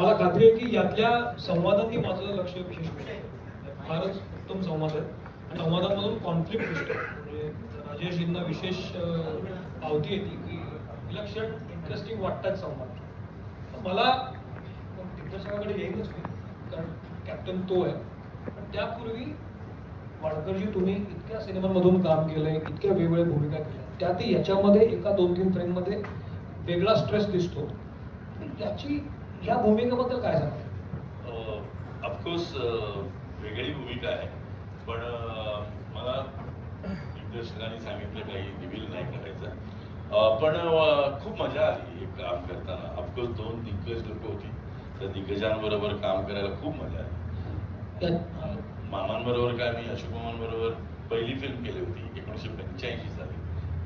मला खात्री आहे की यातल्या संवादांनी माझं लक्ष विशेष होतं फारच उत्तम संवाद आहे. आणि संवादामधून कॉन्फ्लिक्ट दिसतो म्हणजे राजेशजींना विशेष पावती येते की विलक्षण इंटरेस्टिंग वाटतात संवाद. मला दिग्दर्शकाकडे येईनच मी कारण कॅप्टन तो आहे. पण त्यापूर्वी वाडकरजी तुम्ही इतक्या सिनेमांमधून काम केलंय इतक्या वेगवेगळ्या भूमिका केल्या. त्यातही याच्यामध्ये एका दोन तीन फ्रेममध्ये वेगळा स्ट्रेस दिसतो. त्याची या भूमिकेबद्दल काय सांगाल ऑफकोर्स वेगळी भूमिका आहे. पण मला दिग्दर्शकांनी सांगितलं काही रिव्हील नाही करायचं. पण खूप मजा आली हे काम करताना. ऑफकोर्स दोन दिग्गज लोक होती. त्या दिग्गजांबरोबर काम करायला खूप मजा आली. मामांबरोबर काय मी अशोक मामांबरोबर पहिली फिल्म केली होती एकोणीसशे पंच्याऐंशी साली.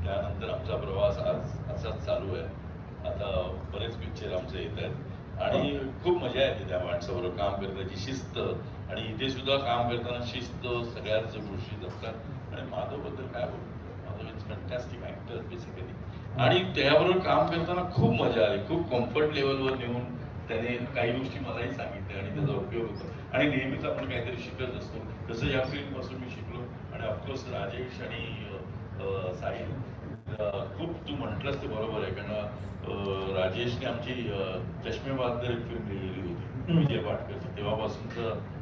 त्यानंतर आमचा प्रवास आज असाच चालू आहे. आता बरेच पिक्चर आमचे येत आहेत. आणि खूप मजा येते त्या माणसाबरोबर काम करण्याची शिस्त. आणि इथे सुद्धा काम करताना शिस्त सगळ्याच गोष्टी जपतात. आणि माधवबद्दल काय बोलतो Madhav is fantastic actor basically आणि त्याबरोबर काम करताना खूप मजा आली. खूप कम्फर्ट लेवलवर नेऊन त्याने काही गोष्टी मलाही सांगितल्या आणि त्याचा उपयोग होतो. आणि नेहमीच आपण काहीतरी शिकत असतो. तसं या फिल्मपासून मी शिकलो. आणि ऑफकोर्स राजेश आणि साहिल खूप तू म्हटलंस ते बरोबर आहे कारण राजेशने आमची चष्मेबाद फिल्म लिहिलेली होती. विजय पाटकरची तेव्हापासूनच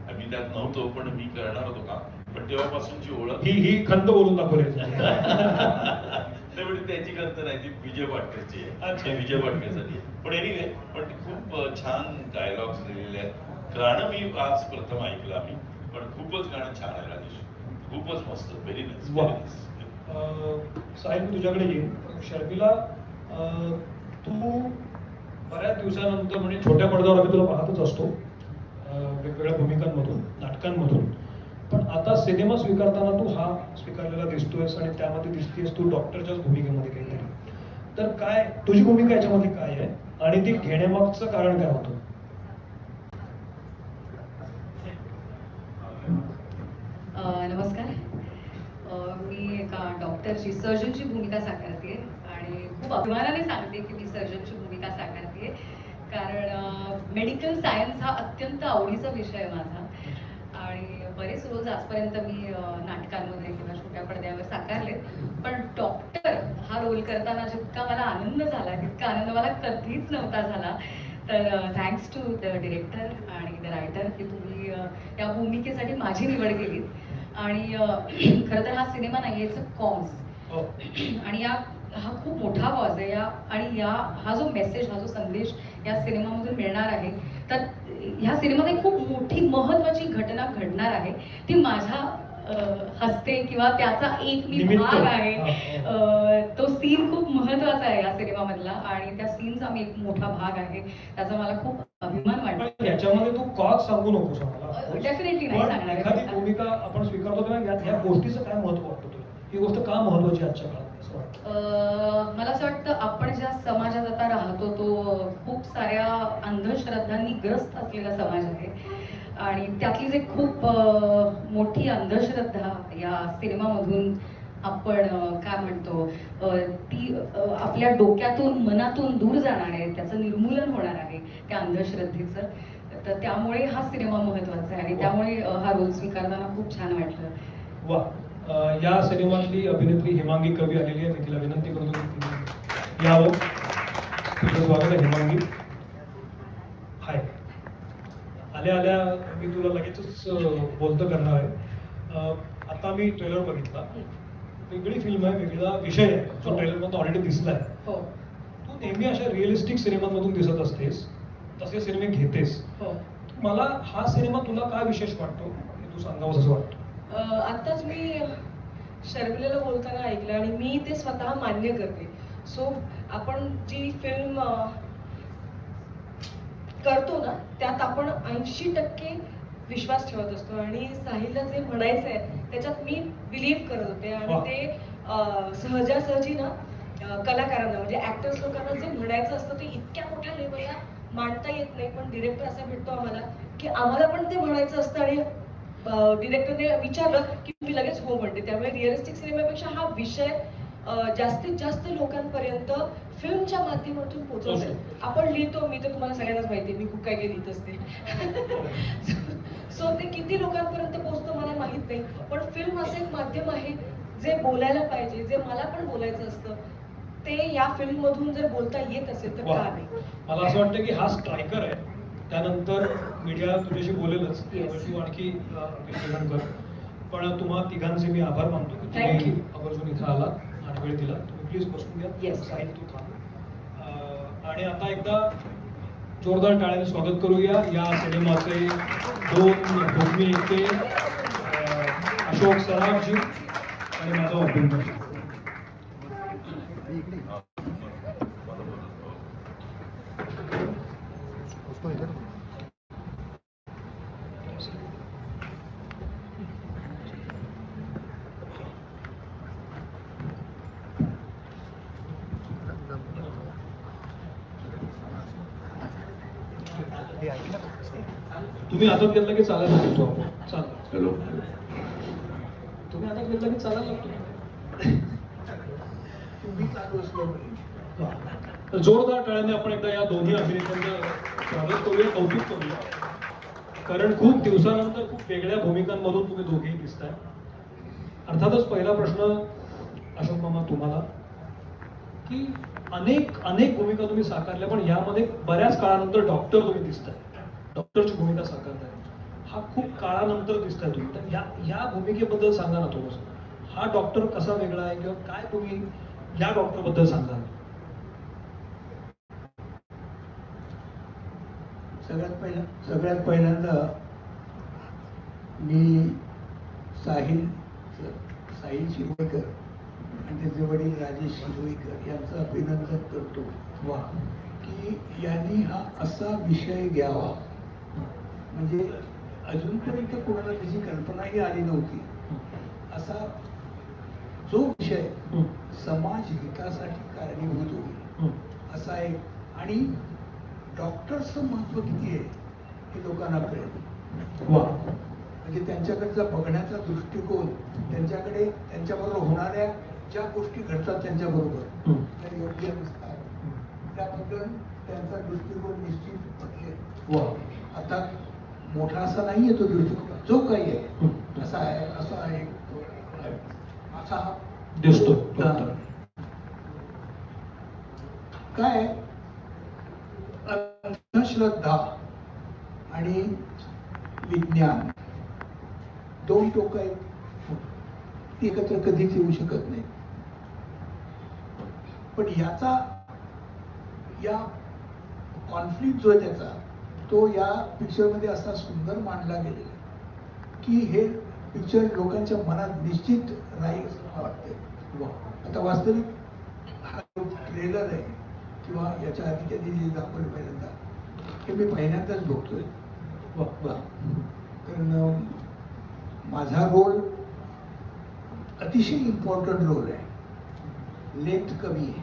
आम्ही त्यात नव्हतो पण मी करणार होतो का पण तेव्हापासूनची ओळख ही ही खंत बोलून दाखवली नाही म्हणजे त्याची खंत नाही ती विजय पाटकरची आहे. विजय पाटकरसाठी. पण एनिवे पण खूप छान डायलॉग्स लिहिलेले आहेत. गाणं मी आज प्रथम ऐकलं आम्ही पण खूपच गाणं छान आहे राजेश. खूपच मस्त व्हेरी नाईस साहेब मी तुझ्याकडे येईन. शर्मिला तू बऱ्याच दिवसानंतर म्हणजे छोट्या पडद्यावर आम्ही तुला पाहतच असतो वेगवेगळ्या भूमिकांमधून नाटकांमधून. पण आता सिनेमा स्वीकारताना तू हा स्वीकारलेला दिसतोयस आणि त्यामध्ये दिसतेस तू डॉक्टरच्याच भूमिकेमध्ये काहीतरी. तर काय तुझी भूमिका याच्यामध्ये काय आहे? आणि ती घेण्यामागचं कारण काय होतं? नमस्कार. मी एका डॉक्टरची सर्जनची भूमिका साकारते आणि खूप अभिमानाने सांगते की मी सर्जनची भूमिका साकारते कारण मेडिकल सायन्स हा अत्यंत आवडीचा विषय माझा. आणि बरेच रोज आजपर्यंत मी नाटकांमध्ये किंवा छोट्या पडद्यावर साकारले. पण डॉक्टर हा रोल करताना जितका मला आनंद झाला तितका आनंद मला कधीच नव्हता झाला. तर थँक्स टू द डिरेक्टर आणि द रायटर की तुम्ही या भूमिकेसाठी माझी निवड केलीत. आणि अ, खरं तर हा सिनेमा नाही याचं कॉज हो. आणि या हा खूप मोठा कॉज आहे या आणि या हा जो मेसेज हा जो संदेश या सिनेमामधून मिळणार आहे तर ह्या सिनेमात एक खूप मोठी महत्वाची घटना घडणार आहे ती माझ्या अ, हस्ते किंवा त्याचा एक मी. भाग आहे. अ, तो सीन खूप महत्त्वाचा आहे या सिनेमामधला आणि त्या सीनचा मी एक मोठा भाग आहे त्याचा मला खूप अभिमान वाटतो. याच्यामध्ये तू कॉज सांगू नकोस डेफिनेटली नाही सांगणार एखादी भूमिका आपण स्वीकारतो तेव्हा यात ह्या गोष्टीचं काय महत्त्व वाटतं तुला? ही गोष्ट का महत्वाची आजच्या काळात? मला असं वाटतं आपण ज्या समाजात आता राहतो तो खूप साऱ्या अंधश्रद्धांनी ग्रस्त असलेला समाज आहे. आणि त्यातलीच एक खूप मोठी अंधश्रद्धा या सिनेमामधून आपण काय म्हणतो ती आपल्या डोक्यातून मनातून दूर जाणार आहे त्याचं निर्मूलन होणार आहे त्या अंधश्रद्धेचं. तर त्यामुळे हा सिनेमा महत्त्वाचा आहे आणि त्यामुळे हा रोल स्वीकारताना खूप छान वाटलं. वा. या सिनेमातली अभिनेत्री हेमांगी कवी आलेली आहे मी तिला विनंती करतो यावं. तुझं स्वागत आहे हेमांगी. हाय. आल्या आल्या मी तुला लगेचच बोलतं करणार आहे. आता मी ट्रेलर बघितला. वेगळी फिल्म आहे वेगळा विषय आहे जो ट्रेलरमध्ये ऑलरेडी दिसलाय. हो. तू नेहमी अशा रिअलिस्टिक सिनेमांमधून दिसत असतेस तसे सिनेमे घेतेस. हो. मला हा सिनेमा तुला काय विशेष वाटतो? हे तू सांगावं असं वाटतं. आत्ताच मी शर्मिलेला बोलताना ऐकलं आणि मी ते स्वतः मान्य करते. सो आपण जी फिल्म करतो ना त्यात आपण ऐंशी टक्के विश्वास ठेवत असतो. आणि साहिलला जे म्हणायचं आहे त्याच्यात मी बिलीव्ह करत होते आणि. ते सहजासहजी ना कलाकारांना म्हणजे ऍक्टर्स लोकांना जे म्हणायचं असतं ते इतक्या मोठ्या लेवलला मांडता येत नाही पण डिरेक्टर असा भेटतो आम्हाला की आम्हाला पण ते म्हणायचं असतं आणि डिरेक्टरने विचारलं की मी लगेच हो म्हणते त्यामुळे रिअलिस्टिक सिनेमापेक्षा हा विषय जास्तीत जास्त लोकांपर्यंत फिल्मच्या माध्यमातून पोहोचवता येईल. पोहोचवतो. आपण लिहितो मी तर तुम्हाला सगळ्यांनाच माहिती मी खूप काय काय लिहित असते सो ते किती लोकांपर्यंत पोहोचतं मला माहीत नाही पण फिल्म असं एक माध्यम आहे जे बोलायला पाहिजे जे मला पण बोलायचं असतं ते या फिल्म मधून जर बोलता येत असेल तर. का नाही मला असं वाटतं की हा स्ट्रायकर आहे त्यानंतर मीडिया तुझ्याशी बोलेलच. तू आणखी कर पण तुम्हा तिघांचे मी आभार मानतो की तुम्ही. आवर्जून इथं आलात आणि वेळ दिला तुम्ही प्लीज बसून घ्या. साहिल तू थांब आणि आता एकदा जोरदार टाळ्याने स्वागत करूया. या सिनेमाचे दोन भूमी अं, अशोक सराफजी आणि माझा अभिनंदन तुम्ही हातात घेतलं की चालायला लागतो आपण चाल हॅलो. तुम्ही हातात घेतलं की चालायला लागतो तर जोरदार टाळ्याने आपण एकदा या दोन्ही अभिनेत्यांचं स्वागत करूया कौतुक करूया. कारण खूप दिवसानंतर खूप वेगळ्या भूमिकांमधून तुम्ही दोघेही दिसताय. अर्थातच पहिला प्रश्न अशोक मामा तुम्हाला की अनेक अनेक भूमिका तुम्ही साकारल्या पण यामध्ये बऱ्याच काळानंतर डॉक्टर तुम्ही दिसताय. डॉक्टरची भूमिका साकारताय हा खूप काळानंतर दिसताय तुम्ही. तर या या भूमिकेबद्दल सांगा ना थोडंसं. हा डॉक्टर कसा वेगळा आहे किंवा काय तुम्ही या डॉक्टरबद्दल सांगा? सगळ्यात पहिला सगळ्यात पहिल्यांदा मी साहिल साहिल शिरोईकर आणि त्याचे वडील राजेश शिरोईकर यांचं अभिनंदन करतो. वा. की यांनी हा असा विषय घ्यावा. म्हणजे अजूनपर्यंत कोणाला त्याची कल्पनाही आली नव्हती असा जो विषय. समाज हितासाठी कारणीभूत होईल. असा एक आणि डॉक्टरचं महत्त्व किती आहे हे लोकांना कळेल वा म्हणजे त्यांच्याकडचा बघण्याचा दृष्टिकोन त्यांच्याकडे त्यांच्याबरोबर होणाऱ्या ज्या गोष्टी घडतात त्यांच्याबरोबर. त्या योग्य नसतात त्याबद्दल त्यांचा दृष्टिकोन निश्चित वा आता मोठा असा नाहीये तो दृष्टिकोन जो काही आहे. असा आहे असा आहे. आहे. असा दिसतो. हा. काय? अंधश्रद्धा आणि विज्ञान. दोन टोक आहेत. ती एकत्र कधीच येऊ शकत नाही. पण याचा या कॉन्फ्लिक्ट जो आहे त्याचा तो या पिक्चरमध्ये असा सुंदर मांडला गेलेला आहे. की हे पिक्चर लोकांच्या मनात निश्चित राहील वाटते वा आता वास्तविक हा जो ट्रेलर आहे किंवा याच्या आधी त्यांनी जे दाखवलं पहिल्यांदा हे मी पहिल्यांदाच बघतोय. वा कारण माझा रोल अतिशय इम्पॉर्टंट रोल आहे. लेंथ कमी आहे.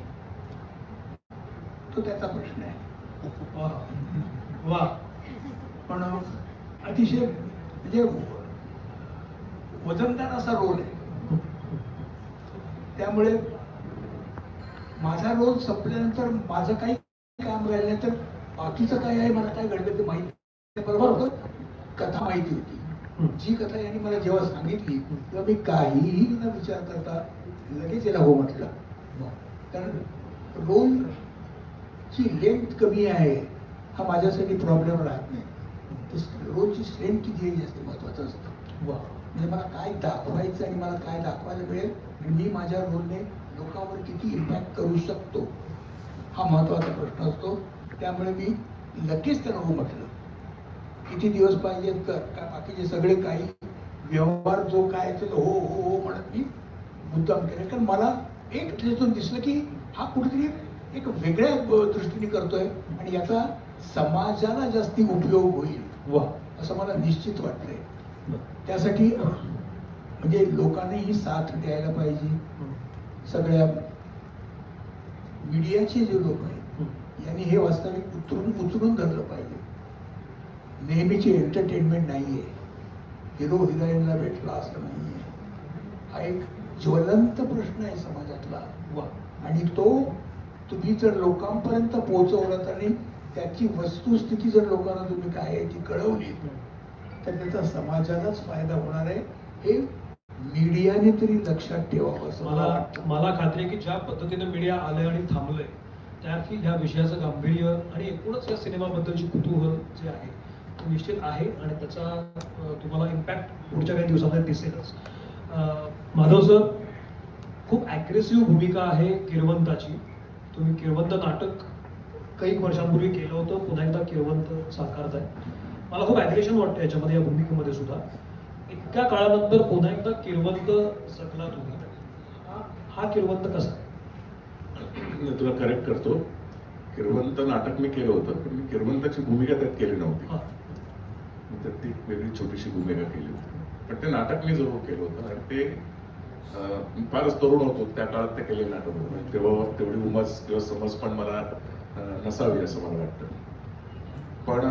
तो त्याचा प्रश्न आहे. वा वा. पण अतिशय म्हणजे वजनदार असा रोल आहे. त्यामुळे माझा रोल संपल्यानंतर माझं काही काम राहिलं नाही तर बाकीचं काय आहे मला काय घडलं ते माहिती. बरोबर? तर कथा माहिती होती. जी कथा यांनी मला जेव्हा सांगितली तेव्हा मी काहीही न विचार करता लगेच याला हो म्हटलं. कारण रोलची लेंथ कमी आहे हा माझ्यासाठी प्रॉब्लेम राहत नाही. रोलची स्ट्रेंथ किती आहे हे जास्त महत्वाचं असतं. वा. म्हणजे मला काय दाखवायचं आणि मला काय दाखवायला मिळेल आणि मी माझ्या रोलने लोकांवर किती इम्पॅक्ट करू शकतो हा महत्त्वाचा प्रश्न असतो. त्यामुळे मी लगेच त्याला हो म्हटलं. किती दिवस पाहिजेत कर का बाकीचे सगळे काही? व्यवहार जो काय तो हो हो हो म्हणत मी मुद्दाम केले. कारण मला एक त्याच्यातून दिसलं की हा कुठेतरी एक वेगळ्या दृष्टीने करतोय आणि याचा समाजाला जास्ती उपयोग होईल. वा. असं मला निश्चित वाटलंय त्यासाठी म्हणजे लोकांनीही साथ द्यायला पाहिजे. सगळ्या मीडियाचे जे लोक आहेत यांनी हे वास्तविक उतरून उचलून धरलं पाहिजे. नेहमीची एंटरटेनमेंट नाहीये. हिरो हिरोईनला भेटला असं नाहीये. हा एक ज्वलंत प्रश्न आहे समाजातला. वा. आणि तो तुम्ही जर लोकांपर्यंत पोहोचवलात आणि त्याची वस्तुस्थिती जर लोकांना तुम्ही काय आहे ती कळवली तर त्याचा समाजालाच फायदा होणार आहे. हे मीडियाने तरी लक्षात ठेवावं असं मला मला वाटतं मला खात्री आहे की ज्या पद्धतीने मीडिया आलंय आणि थांबलंय त्याची ह्या विषयाचं गांभीर्य आणि एकूणच या सिनेमाबद्दलची कुतूहल जे आहे ते निश्चित आहे आणि त्याचा तुम्हाला इम्पॅक्ट पुढच्या काही दिवसांमध्ये दिसेलच. माधव सर खूप ॲग्रेसिव्ह भूमिका आहे किरवंताची. तुम्ही किरवंत नाटक काही वर्षांपूर्वी केलं होतं पुन्हा एकदा किरवंत साकारताय मला खूप ॲग्रेशन वाटतं याच्यामध्ये या भूमिकेमध्ये सुद्धा. इतक्या काळानंतर पुन्हा एकदा किरवंत जगला तुम्ही हा- किरवंत कसा? मी तुला करेक्ट करतो. किरवंत नाटक मी केलं होतं पण मी किरवंताची भूमिका त्यात केली नव्हती. त्यात ती वेगळी छोटीशी भूमिका केली होती. पण ते नाटक मी जरूर केलं होतं आणि ते फारच तरुण होतो त्या काळात ते केलेलं नाटक होतं. तेव्हा तेवढी उमज किंवा समज पण मला नसावी असं मला वाटतं. पण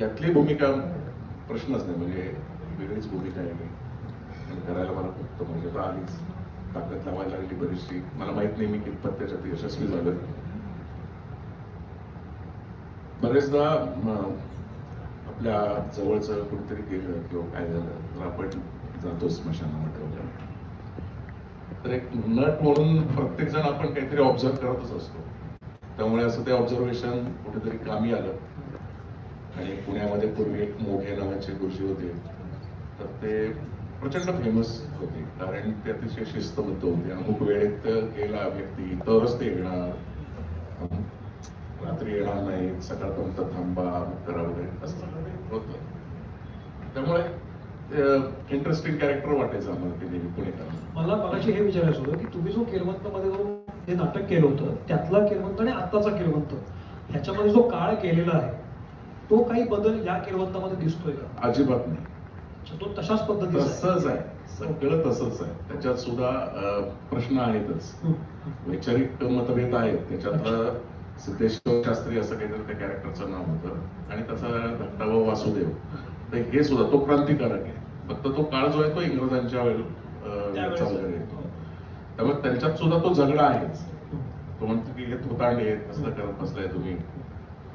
यातली भूमिका प्रश्नच नाही. म्हणजे वेगळीच भूमिका आहे. मी करायला मला खूप मजा म्हणजे आलीच ताकद लावायला लागली बरीचशी. मला माहीत नाही मी कितपत त्याच्यात यशस्वी झालं बरेचदा आपल्या जवळचं कुठेतरी गेलं किंवा काय झालं. तर आपण जातो स्मशानामध्ये. तर एक नट म्हणून प्रत्येक जण आपण काहीतरी ऑब्झर्व करतच असतो. त्यामुळे असं ते ऑब्झर्वेशन कुठेतरी कामी आलं. आणि पुण्यामध्ये पूर्वी एक मोघे नावाचे गुरुजी होते. तर ते प्रचंड फेमस होते. कारण ते अतिशय शिस्तबद्ध होते. अमुक वेळेत गेला व्यक्ती तरच ते येणार. रात्री येणार नाही सकाळपर्यंत थांबा करा वगैरे असं होतं. त्यामुळे इंटरेस्टिंग कॅरेक्टर वाटायचं आम्हाला ते नेहमी पुणेकरांना मला मगाशी हे विचारायचं होतं की तुम्ही जो किरवंत मध्ये जो हे नाटक केलं होतं त्यातला किरवंत आणि आत्ताचा किरवंत ह्याच्यामध्ये जो काळ केलेला आहे तो काही बदल या किरवंतामध्ये दिसतोय का? अजिबात नाही. तो तशाच पद्धतीचा आहे. तसंच आहे. सगळं तसंच आहे. त्याच्यात सुद्धा प्रश्न आहेतच. वैचारिक मतभेद आहेत. त्याच्यातलं सिद्धेश्वर शास्त्री असं काहीतरी त्या कॅरेक्टरचं नाव होतं. आणि त्याचा भाऊ वासुदेव. तर हे सुद्धा तो क्रांतिकारक आहे. फक्त तो काळ जो आहे तो इंग्रजांच्या वेळ अं, त्यावेळेस. वेळचा वगैरे येतो. त्यामुळे त्यांच्यात सुद्धा तो झगडा आहेच. तो म्हणतो की हे थोतांडे कसलं करत बसलाय तुम्ही.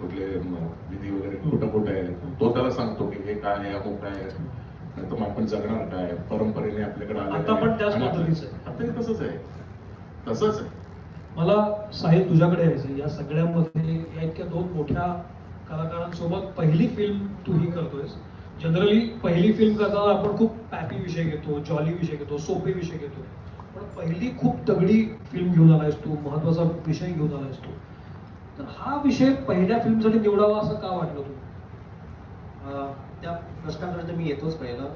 कुठले विधी वगैरे कुठं कुठं आहे? तो त्याला सांगतो की हे काय आहे अमुक काय तर मग आपण जगणार काय? परंपरेने आपल्याकडे आता पण. त्याच आणि पद्धतीचं आहे. आता हे तसंच आहे. तसंच आहे. मला साहिल तुझ्याकडे यायचं या सगळ्यामध्ये या इतक्या दोन मोठ्या कलाकारांसोबत पहिली फिल्म तूही करतोयस. जनरली पहिली फिल्म करताना आपण खूप पॅपी विषय घेतो जॉली विषय घेतो सोपे विषय घेतो. पण पहिली खूप तगडी फिल्म घेऊन आला असतो महत्त्वाचा विषय घेऊन आला असतो तर हा विषय पहिल्या फिल्मसाठी निवडावा असं का वाटलं तू त्या प्रश्नापर्यंत मी येतोच पहिलं.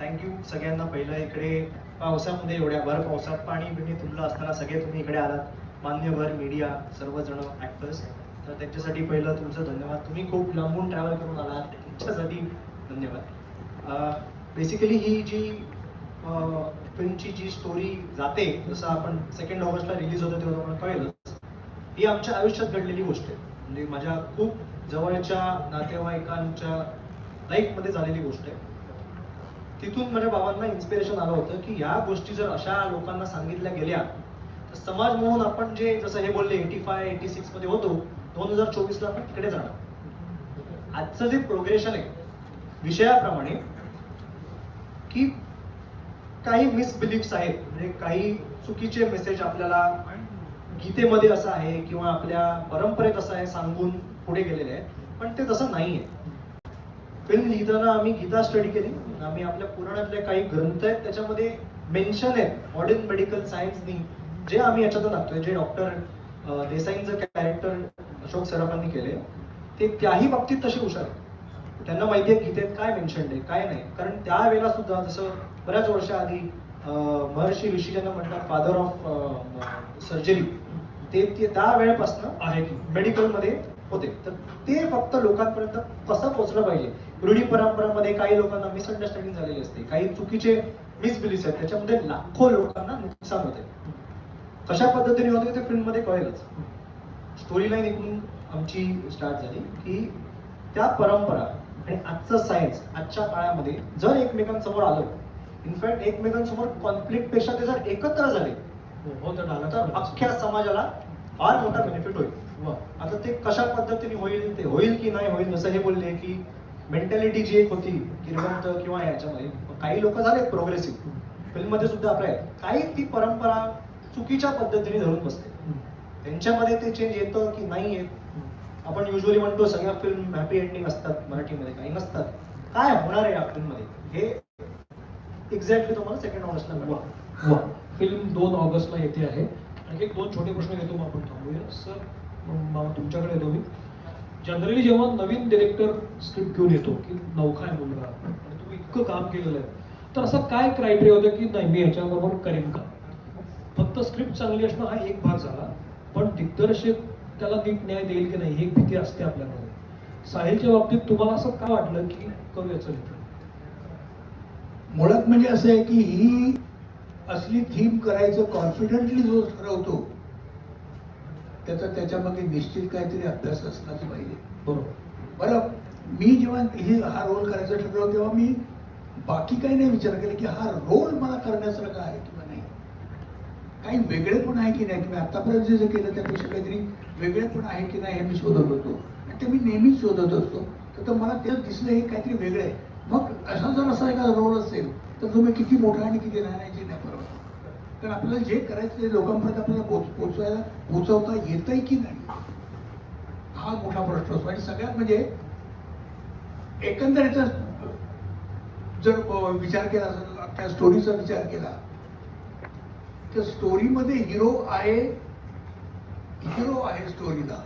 थँक्यू सगळ्यांना पहिलं इकडे. पावसामध्ये एवढ्या भर पावसात पाणी बिणी तुंबलं असताना सगळे तुम्ही इकडे आलात. मान्यवर मीडिया सर्वजण ॲक्टर्स तर त्यांच्यासाठी पहिलं तुमचं धन्यवाद. तुम्ही खूप लांबून ट्रॅव्हल करून आलात. तुमच्यासाठी धन्यवाद. बेसिकली ही जी फिल्मची जी स्टोरी जाते जसं आपण सेकंड ऑगस्टला रिलीज होतं तेव्हा तुम्हाला कळेलच ही आमच्या आयुष्यात घडलेली गोष्ट आहे. म्हणजे माझ्या खूप जवळच्या नातेवाईकांच्या लाईफमध्ये झालेली गोष्ट आहे. तिथून माझ्या बाबांना इन्स्पिरेशन आलं होतं की या गोष्टी जर अशा लोकांना सांगितल्या गेल्या तर समाज म्हणून आपण जे जसं हे बोलले एटी फाय एटी सिक्समध्ये होतो दोन हजार चोवीसला आपण तिकडे जाणार. आजचं जे प्रोग्रेशन आहे विषयाप्रमाणे की काही मिसबिलीफ्स आहेत म्हणजे काही चुकीचे मेसेज आपल्याला गीतेमध्ये असं आहे किंवा आपल्या परंपरेत असं आहे सांगून पुढे गेलेले आहे पण ते तसं नाही आहे फिल्म लिहिताना आम्ही गीता स्टडी केली. आम्ही आपल्या पुराणातले काही ग्रंथ आहेत त्याच्यामध्ये मेन्शन आहेत मॉडर्न मेडिकल सायन्सनी जे आम्ही याच्यातून टाकतोय जे डॉक्टर देसाईंचं कॅरेक्टर अशोक सराफांनी केले ते त्याही बाबतीत तसे हुशार आहेत. त्यांना माहिती आहे गीतेत काय मेन्शन आहे काय नाही. कारण त्यावेळेला सुद्धा जसं बऱ्याच वर्षाआधी महर्षी ऋषी ज्यांना म्हणतात फादर ऑफ सर्जरी ते त्या वेळेपासून आहे की मेडिकलमध्ये होते. तर ते फक्त लोकांपर्यंत कसं पोहोचलं पाहिजे? रूढी परंपरामध्ये काही लोकांना मिसअंडरस्टँडिंग झालेली असते. काही चुकीचे मिसबिलीफ आहेत. त्याच्यामध्ये लाखो लोकांना नुकसान होते. कशा पद्धतीने होते ते फिल्ममध्ये कळेलच. स्टोरी लाईन एकूण आमची स्टार्ट झाली की त्या परंपरा आणि आजचं सायन्स आजच्या काळामध्ये जर एकमेकांसमोर आलं इनफॅक्ट एकमेकांसमोर कॉन्फ्लिक्टपेक्षा ते जर एकत्र झाले हो तर तर अख्ख्या समाजाला फार मोठा बेनिफिट होईल. आता ते कशा पद्धतीने होईल ते होईल की नाही होईल जसं हे बोलले की मेंटॅलिटी जी एक होती किरवंत किंवा याच्यामध्ये काही लोक झाले प्रोग्रेसिव्ह फिल्ममध्ये सुद्धा आपल्या काही ती परंपरा चुकीच्या पद्धतीने धरून बसते. त्यांच्यामध्ये ते चेंज येतं की नाही येत? आपण युजली म्हणतो सगळ्या फिल्म हॅपी एंडिंग असतात मराठीमध्ये काही नसतात. काय होणार आहे या फिल्ममध्ये हे एक्झॅक्टली तुम्हाला सेकंड ऑगस्टला मिळवा वा फिल्म दोन ऑगस्टला येते आहे. आणखी एक दोन छोटे प्रश्न घेतो मग आपण थांबूया. सर मग तुमच्याकडे येतो मी जनरली जेव्हा नवीन डिरेक्टर स्क्रिप्ट घेऊन येतो की नौखा आहे मुलगा आणि तुम्ही इतकं काम केलेलं आहे तर असं काय क्रायटेरिया होतं की नाही मी याच्याबरोबर करेन का? फक्त स्क्रिप्ट चांगली असणं हा एक भाग झाला पण दिग्दर्शक त्याला नीट न्याय देईल की नाही ही भीती असते आपल्यामध्ये. साहिलच्या बाबतीत तुम्हाला असं का वाटलं की करूया चल? मुळात म्हणजे असं आहे की ही असली थीम करायचं कॉन्फिडेंटली जो ठरवतो त्याचा त्याच्यामागे निश्चित काहीतरी अभ्यास असलाच पाहिजे. बरोबर. बरं मी जेव्हा ही हा रोल करायचं ठरवलं तेव्हा मी बाकी काही नाही विचार केला की हा रोल मला करण्यासारखा आहे काही वेगळे पण आहे की नाही? की मी आतापर्यंत जे जे केलं त्यापेक्षा काहीतरी वेगळे पण आहे की नाही हे मी शोधत होतो. आणि ते मी नेहमीच शोधत असतो. तर मला ते दिसलं हे काहीतरी वेगळं आहे. मग असा जर असा एखादा रोल असेल तर तुम्ही किती मोठा आणि किती लहान आहे नाही परवा कारण आपल्याला जे करायचं ते लोकांपर्यंत आपल्याला पोच पोचवायला पोचवता येतंय की नाही? हा मोठा प्रश्न असतो. आणि सगळ्यात म्हणजे एकंदरीत जर विचार केला त्या स्टोरीचा विचार केला तर स्टोरीमध्ये हिरो आहे हिरो आहे स्टोरीला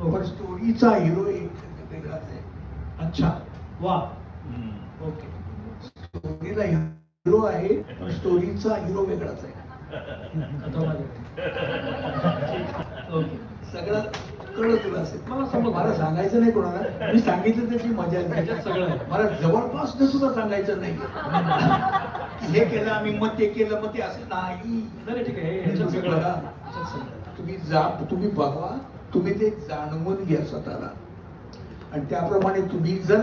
पण स्टोरीचा हिरो एक वेगळाच आहे. अच्छा. वा. ओके. स्टोरीला हिरो आहे पण स्टोरीचा हिरो वेगळाच आहे. सगळं कळलं तुला असेल. मला. मला सांगायचं नाही कोणाला. मी सांगितलं त्याची मजा आहे. त्याच्यात सगळं आहे. मला जवळपास सुद्धा सांगायचं नाही. हे केलं आम्ही मग ते केलं मग ते असं नाही. ठीक आहे. ह्याच्यात सगळं आहे. ह्याच्यात सगळं आहे. तुम्ही जा तुम्ही बघा तुम्ही ते जाणवून घ्या स्वतःला. आणि त्याप्रमाणे तुम्ही जर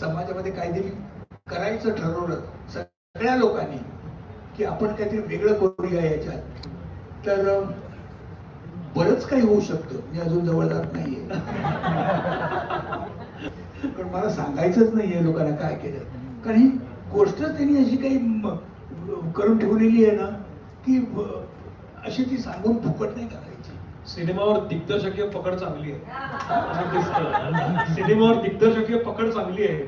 समाजामध्ये काहीतरी करायचं ठरवलं सगळ्या लोकांनी की आपण काहीतरी वेगळं करूया याच्यात तर अं, बरंच काही होऊ शकतं. मी अजून जवळ जात नाहीये. पण मला सांगायचंच नाहीये लोकांना काय केलं. कारण ही गोष्ट त्यांनी अशी काही करून ठेवलेली आहे ना की अशी ती सांगून फुकट नाही करायची. सिनेमावर दिग्दर्शकीय पकड चांगली आहे. सिनेमावर दिग्दर्शकीय पकड चांगली आहे.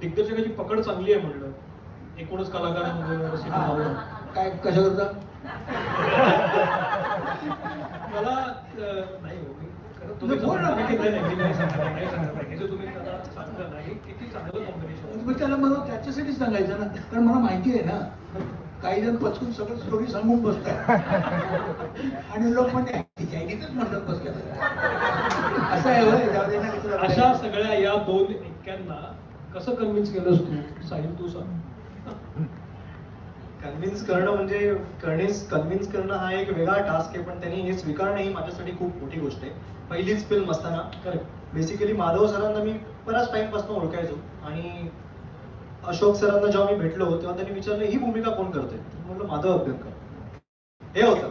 दिग्दर्शकाची पकड चांगली आहे म्हणलं एकूणच सिनेमावर काय कशा करता मला नाही हो, तुम्ही बोल ना. सांगता की नाही, नाही, मी नाही सांगणार, नाही सांगणार. हे जे तुम्ही किती चांगलं कॉम्बिनेशन मग त्याला मला त्याच्यासाठीच सांगायचं ना कारण मला माहिती आहे ना काही जण पचकून सगळं स्टोरी सांगून बसतात. आणि लोक चायनीजच म्हणतात बसतात असं आहे अशा सगळ्या या दोन एक्क्यांना कसं कन्व्हिन्स केलंस तू? साहिल तू सांग. कन्व्हिन्स करणं म्हणजे कन्व्हिन्स कन्व्हिन्स करणं हा एक वेगळा टास्क आहे पण त्यांनी हे स्वीकारणं ही माझ्यासाठी खूप मोठी गोष्ट आहे. पहिलीच फिल्म असताना करेक्ट बेसिकली माधव सरांना मी बऱ्याच टाइमपासून ओळखायचो आणि अशोक सरांना जेव्हा मी भेटलो तेव्हा त्यांनी विचारलं ही भूमिका कोण करते म्हटलं माधव अभ्यंकर. हे होतं.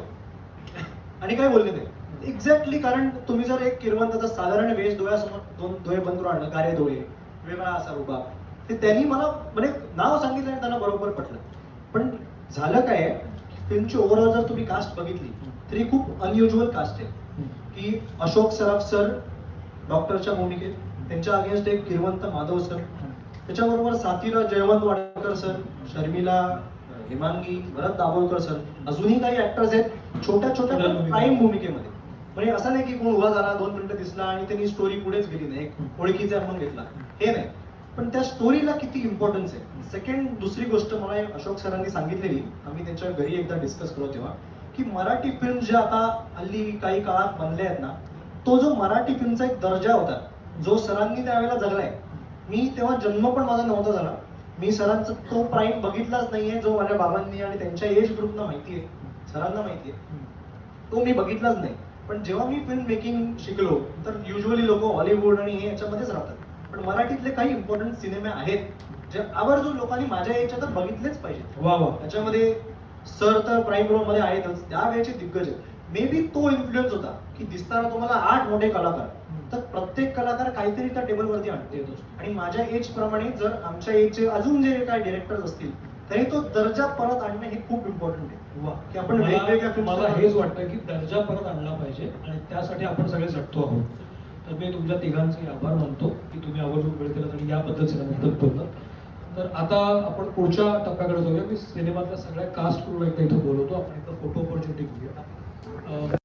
आणि काय बोलले ते एक्झॅक्टली कारण तुम्ही जर एक किरवंताचा साधारण वेश डोळ्यासमोर दोन डोळे बंद करून आणलं गारे डोळे वेगळा असा उभा. ते त्यांनी मला म्हणजे नाव सांगितलं आणि त्यांना बरोबर पटलं. पण झालं काय फिल्मची ओव्हरऑल जर तुम्ही कास्ट बघितली तरी खूप अनयुज्युअल कास्ट आहे. की अशोक सराफ सर डॉक्टरच्या भूमिकेत. त्यांच्या अगेन्स्ट एक किरवंत माधव सर. त्याच्याबरोबर साथीला जयवंत वाडकर सर शर्मिला हिमांगी भरत दाभोळकर सर. अजूनही काही ऍक्टर्स आहेत छोट्या छोट्या. प्राईम भूमिकेमध्ये. म्हणजे असं नाही की कोण उभा झाला दोन मिनिटं दिसला आणि त्यांनी स्टोरी पुढेच गेली नाही. एक ओळखीचा म्हणून घेतला. हे नाही. पण त्या स्टोरीला किती इम्पॉर्टन्स आहे? सेकंड दुसरी गोष्ट मला अशोक सरांनी सांगितलेली आम्ही त्यांच्या घरी एकदा डिस्कस करतो तेव्हा की मराठी फिल्म ज्या आता हल्ली काही काळात बनल्या आहेत ना तो जो मराठी फिल्मचा एक दर्जा होता जो सरांनी त्यावेळेला जगलाय. मी तेव्हा जन्म पण माझा नव्हता झाला. मी सरांचा तो प्राईम बघितलाच नाहीये जो माझ्या बाबांनी आणि त्यांच्या एज ग्रुपना माहिती आहे. सरांना माहिती आहे. तो मी बघितलाच नाही. पण जेव्हा मी फिल्म मेकिंग शिकलो तर युजली लोक हॉलिवूड आणि हे याच्यामध्येच राहतात. पण मराठीतले काही इम्पॉर्टंट सिनेमे आहेत जे आवर्जून लोकांनी माझ्या एजच्या तर बघितलेच पाहिजे वा वा. त्याच्यामध्ये सर तर प्राईम रोलमध्ये आहेतच त्यावेळेचे दिग्गज आहेत. मे बी तो इन्फ्लुएन्स होता की दिसताना तुम्हाला आठ मोठे कलाकार. तर प्रत्येक कलाकार काहीतरी त्या टेबलवरती आणते आणि माझ्या एज प्रमाणे जर आमच्या एजचे अजून जे काही डिरेक्टर्स असतील तरी तो दर्जा परत आणणं हे खूप इम्पॉर्टंट आहे. की आपण वेगवेगळ्या मला. हेच वाटतं की दर्जा परत आणला पाहिजे आणि त्यासाठी आपण सगळे झटतो आहोत. तर मी तुमच्या तिघांचे आभार मानतो की तुम्ही आवर्जून वेळ केला आणि याबद्दल सिनेमाबद्दल बोललं तर आता आपण पुढच्या टप्प्याकडे जाऊया. मी सिनेमातल्या सगळ्या कास्ट करून एकदा इथं बोलवतो. आपण एकदा फोटो ऑपॉर्च्युनिटी घेऊया.